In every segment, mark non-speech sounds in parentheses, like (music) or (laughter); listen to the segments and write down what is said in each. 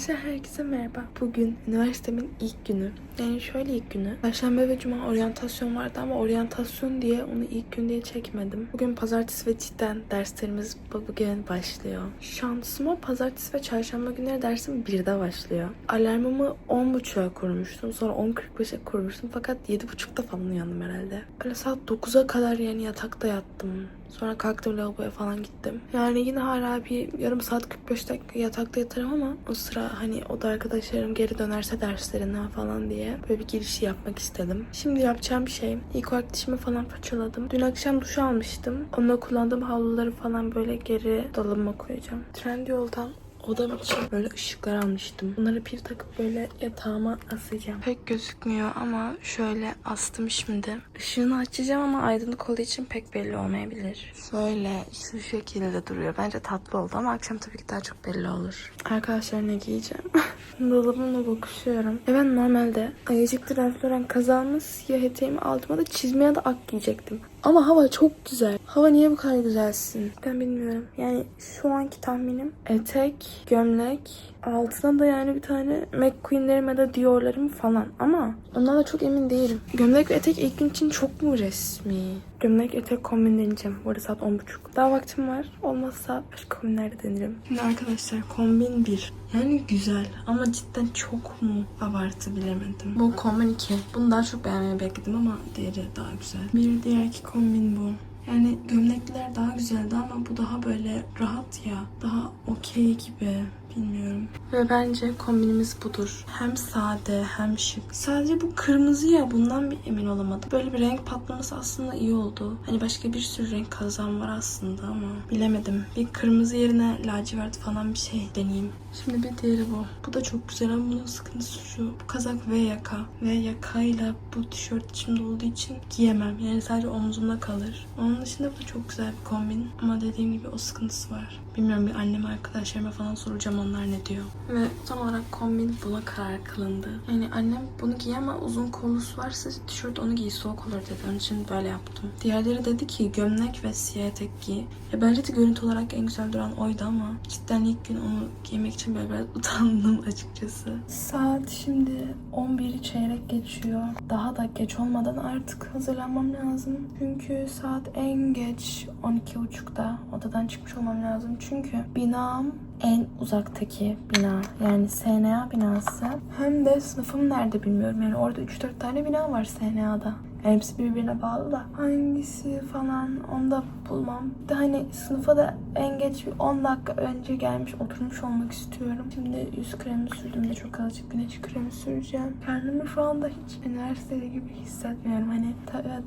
Arkadaşlar herkese merhaba. Bugün üniversitemin ilk günü. Yani şöyle ilk günü. Perşembe ve cuma oryantasyon vardı ama oryantasyon diye onu ilk gün diye çekmedim. Bugün pazartesi ve cidden derslerimiz bu- bugün başlıyor. Şansıma pazartesi ve çarşamba günleri dersim 1'de başlıyor. Alarmımı 10.30'a kurmuştum. Sonra 10.45'e kurmuştum. Fakat 7.30'da falan uyandım herhalde. Öyle saat 9'a kadar yani yatakta yattım. Sonra kalktım lavaboya falan gittim. Yani yine hala bir yarım saat 45 dakika yatakta yatarım ama o sıra hani o da arkadaşlarım geri dönerse derslerinden falan diye böyle bir girişi yapmak istedim. Şimdi yapacağım şey. İlk olarak dişimi falan fırçaladım. Dün akşam duş almıştım. Onunla kullandığım havluları falan böyle geri dolabıma koyacağım. Trendyol'dan odam için böyle ışıklar almıştım. Bunları pil takıp böyle yatağıma asacağım. Pek gözükmüyor ama şöyle astım şimdi. Işığını açacağım ama aydınlık olduğu için pek belli olmayabilir. Şöyle şu şekilde duruyor. Bence tatlı oldu ama akşam tabii ki daha çok belli olur. Arkadaşlar ne giyeceğim? (laughs) Dolabımla bakışıyorum. E ben normalde ayıcıklı Lauren kazağımı siyah eteğimi altıma da çizmeye de ak giyecektim. Ama hava çok güzel. Hava niye bu kadar güzelsin? Ben bilmiyorum. Yani şu anki tahminim etek, gömlek, altına da yani bir tane McQueen'lerim ya da Dior'larım falan. Ama ondan da çok emin değilim. Gömlek ve etek ilk gün için çok mu resmi? Gömlek etek kombin deneyeceğim. Bu arada saat 10.30. Daha vaktim var. Olmazsa başka kombinlerde denerim. Şimdi arkadaşlar kombin 1. Yani güzel ama cidden çok mu abartı bilemedim. Bu kombin 2. Bunu daha çok beğenmeyi bekledim ama diğeri daha güzel. Bir diğerki kombin bu. Yani gömlekler daha güzeldi ama bu daha böyle rahat ya. Daha okey gibi. Bilmiyorum. Ve bence kombinimiz budur. Hem sade hem şık. Sadece bu kırmızı ya bundan bir emin olamadım. Böyle bir renk patlaması aslında iyi oldu. Hani başka bir sürü renk kazan var aslında ama bilemedim. Bir kırmızı yerine lacivert falan bir şey deneyeyim. Şimdi bir diğeri bu. Bu da çok güzel ama bunun sıkıntısı şu. Bu kazak ve yaka. Ve yakayla bu tişört içimde olduğu için giyemem. Yani sadece omzumda kalır. Onun dışında bu çok güzel bir kombin. Ama dediğim gibi o sıkıntısı var. Bilmiyorum bir anneme arkadaşlarıma falan soracağım onlar ne diyor. Ve son olarak kombin buna karar kılındı. Yani annem bunu giy ama uzun kollusu varsa tişört onu giy soğuk olur dedi. Onun için böyle yaptım. Diğerleri dedi ki gömlek ve siyah etek giy. Ya bence de görüntü olarak en güzel duran oydu ama cidden ilk gün onu giymek için böyle biraz (laughs) utandım açıkçası. Saat şimdi 11'i çeyrek geçiyor. Daha da geç olmadan artık hazırlanmam lazım. Çünkü saat en geç 12.30'da odadan çıkmış olmam lazım. Çünkü binam en uzaktaki bina yani SNA binası. Hem de sınıfım nerede bilmiyorum. Yani orada 3-4 tane bina var SNA'da. Yani hepsi birbirine bağlı da hangisi falan onu da bulmam. Bir de hani sınıfa da en geç bir 10 dakika önce gelmiş oturmuş olmak istiyorum. Şimdi yüz kremi sürdüm de çok azıcık güneş kremi süreceğim. Kendimi şu anda hiç üniversitede gibi hissetmiyorum. Hani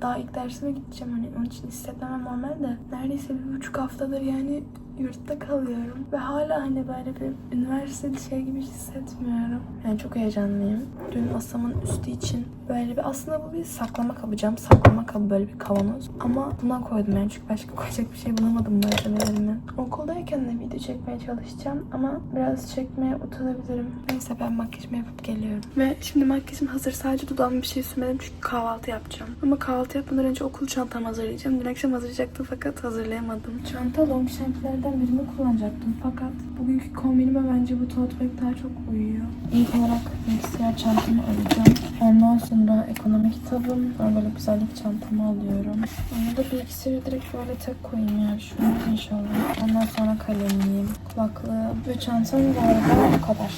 daha ilk dersime gideceğim hani onun için hissetmemem normal de. Neredeyse bir buçuk haftadır yani yurtta kalıyorum. Ve hala hani böyle bir üniversitede şey gibi hissetmiyorum. Yani çok heyecanlıyım. Dün masamın üstü için böyle bir aslında bu bir saklama kabı cam saklama kabı böyle bir kavanoz. Ama buna koydum yani çünkü başka (laughs) koyacak bir şey bulamadım malzemelerimi. Okuldayken de video çekmeye çalışacağım ama biraz çekmeye utanabilirim. Neyse ben makyajımı yapıp geliyorum. Ve şimdi makyajım hazır. Sadece dudağıma bir şey sürmedim çünkü kahvaltı yapacağım. Ama kahvaltı yapmadan önce okul çantamı hazırlayacağım. Dün akşam hazırlayacaktım fakat hazırlayamadım. Çanta long champlerden birini kullanacaktım fakat bugünkü kombinime bence bu tote bag daha çok uyuyor. İlk olarak bilgisayar çantamı alacağım. Ondan sonra ekonomi kitabım. Sonra böyle güzellik çantamı alıyorum. Onu da bilgisayarı direkt böyle tek koyayım yani şunu inşallah. Ondan sonra kalemliğim, kulaklığım ve çantam bu arada bu kadar.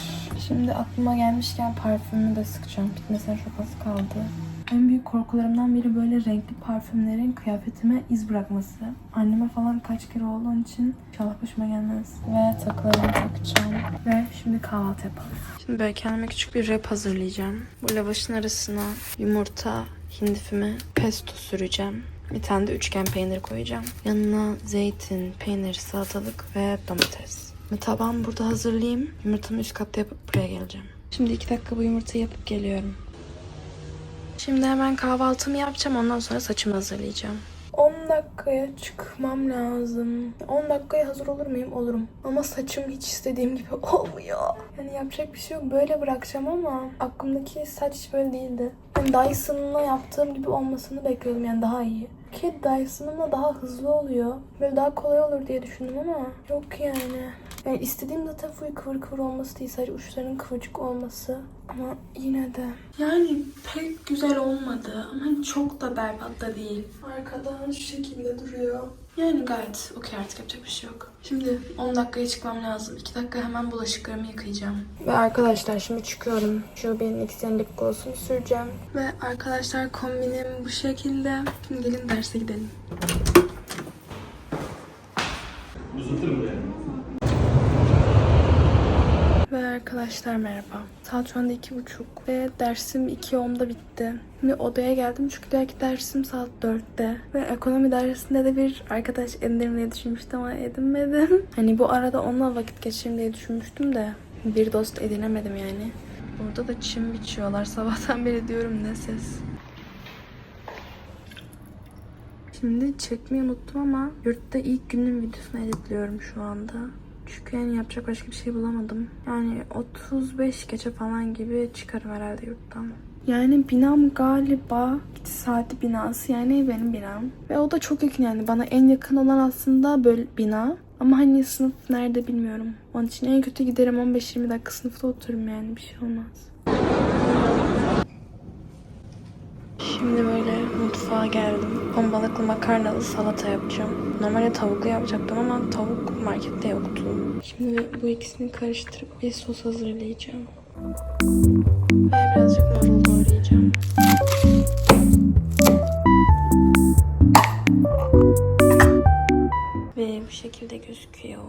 Şimdi aklıma gelmişken parfümümü de sıkacağım. Bitmesine çok az kaldı. En büyük korkularımdan biri böyle renkli parfümlerin kıyafetime iz bırakması. Anneme falan kaç kere oldu onun için inşallah başıma gelmez. Ve takılarımı takacağım. Ve şimdi kahvaltı yapalım. Şimdi böyle kendime küçük bir wrap hazırlayacağım. Bu lavaşın arasına yumurta, hindi füme, pesto süreceğim. Bir tane de üçgen peynir koyacağım. Yanına zeytin, peynir, salatalık ve domates. Tabağımı burada hazırlayayım. Yumurtamı üst katta yapıp buraya geleceğim. Şimdi iki dakika bu yumurtayı yapıp geliyorum. Şimdi hemen kahvaltımı yapacağım. Ondan sonra saçımı hazırlayacağım. 10 dakikaya çıkmam lazım. 10 dakikaya hazır olur muyum? Olurum. Ama saçım hiç istediğim gibi (laughs) olmuyor. Yani yapacak bir şey yok. Böyle bırakacağım ama aklımdaki saç hiç böyle değildi. Yani Dyson'la yaptığım gibi olmasını bekliyordum. Yani daha iyi. Ki Dyson'ımla daha hızlı oluyor. Böyle daha kolay olur diye düşündüm ama yok yani. Yani istediğim zaten full kıvır kıvır olması değil. Sadece uçlarının kıvırcık olması. Ama yine de. Yani pek güzel olmadı. Ama çok da berbat da değil. Arkadan şu şekilde duruyor. Yani gayet okey artık yapacak bir şey yok. Şimdi 10 dakikaya çıkmam lazım. 2 dakika hemen bulaşıklarımı yıkayacağım. Ve arkadaşlar şimdi çıkıyorum. Şu benim lip gloss'unu süreceğim. Ve arkadaşlar kombinim bu şekilde. Şimdi gelin derse gidelim. Uzatırım yani. Ve arkadaşlar merhaba. Saat şu anda iki buçuk ve dersim 2.10'da bitti. Şimdi odaya geldim çünkü belki dersim saat 4'te. Ve ekonomi dersinde de bir arkadaş edinmeyi düşünmüştüm ama edinmedim. (laughs) Hani bu arada onunla vakit geçireyim diye düşünmüştüm de bir dost edinemedim yani. Burada da çim biçiyorlar. Sabahtan beri diyorum ne ses. Şimdi çekmeyi unuttum ama yurtta ilk günün videosunu editliyorum şu anda. Çünkü yani yapacak başka bir şey bulamadım. Yani 35 gece falan gibi çıkarım herhalde yurttan. Yani binam galiba saati binası yani benim binam. Ve o da çok yakın yani bana en yakın olan aslında böyle bina. Ama hani sınıf nerede bilmiyorum. Onun için en kötü giderim 15-20 dakika sınıfta otururum yani bir şey olmaz. Şimdi mutfağa geldim. Ton balıklı makarnalı salata yapacağım. Normalde tavuklu yapacaktım ama tavuk markette yoktu. Şimdi bu ikisini karıştırıp bir sos hazırlayacağım. Ve birazcık marul doğrayacağım. Ve bu şekilde gözüküyor.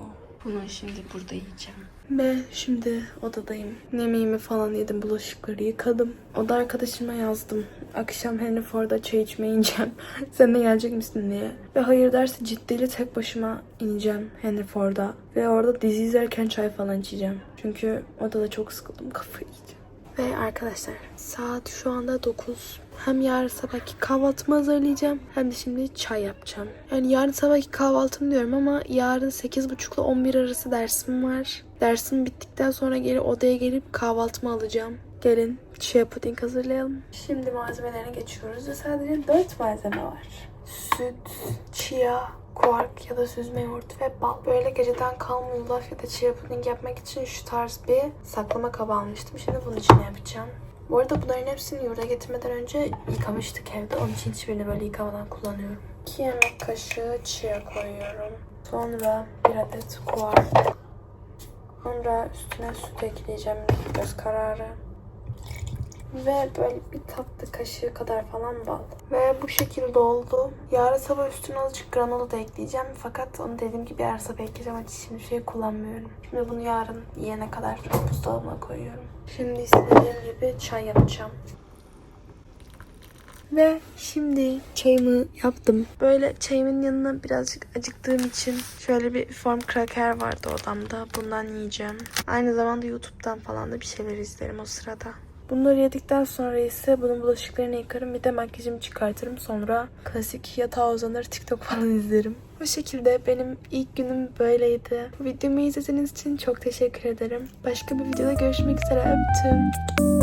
Bunu şimdi burada yiyeceğim. Ve şimdi odadayım. Yemeğimi falan yedim, bulaşıkları yıkadım. Oda arkadaşıma yazdım. Akşam Henry Ford'a çay içmeye ineceğim. (laughs) Sen de gelecek misin diye. Ve hayır derse ciddiyle tek başıma ineceğim Henry Ford'a. Ve orada dizi izlerken çay falan içeceğim. Çünkü odada çok sıkıldım, (laughs) kafayı. Ve arkadaşlar saat şu anda 9. Hem yarın sabahki kahvaltımı hazırlayacağım hem de şimdi çay yapacağım. Yani yarın sabahki kahvaltım diyorum ama yarın 8.30 ile 11 arası dersim var. Dersim bittikten sonra geri odaya gelip kahvaltımı alacağım. Gelin chia puding hazırlayalım. Şimdi malzemelerine geçiyoruz ve sadece 4 malzeme var. Süt, chia, kuark ya da süzme yoğurt ve bal. Böyle geceden kalma yulaf ya da chia puding yapmak için şu tarz bir saklama kabı almıştım. Şimdi bunun içine yapacağım. Bu arada bunların hepsini yurda getirmeden önce yıkamıştık evde. Onun için hiçbirini böyle yıkamadan kullanıyorum. 2 yemek kaşığı chia koyuyorum. Sonra bir adet kuark. Sonra üstüne süt ekleyeceğim göz kararı. Ve böyle bir tatlı kaşığı kadar falan bal. Ve bu şekilde oldu. Yarın sabah üstüne azıcık granola da ekleyeceğim. Fakat onu dediğim gibi yarın sabah ekleyeceğim. Hiç şimdi şey kullanmıyorum. Şimdi bunu yarın yiyene kadar buzdolabına koyuyorum. Şimdi istediğim gibi çay yapacağım. Ve şimdi çayımı yaptım. Böyle çayımın yanına birazcık acıktığım için şöyle bir form kraker vardı odamda. Bundan yiyeceğim. Aynı zamanda YouTube'dan falan da bir şeyler izlerim o sırada. Bunları yedikten sonra ise bunun bulaşıklarını yıkarım. Bir de makyajımı çıkartırım. Sonra klasik yatağa uzanır TikTok falan izlerim. Bu şekilde benim ilk günüm böyleydi. Bu videomu izlediğiniz için çok teşekkür ederim. Başka bir videoda görüşmek üzere. Öptüm.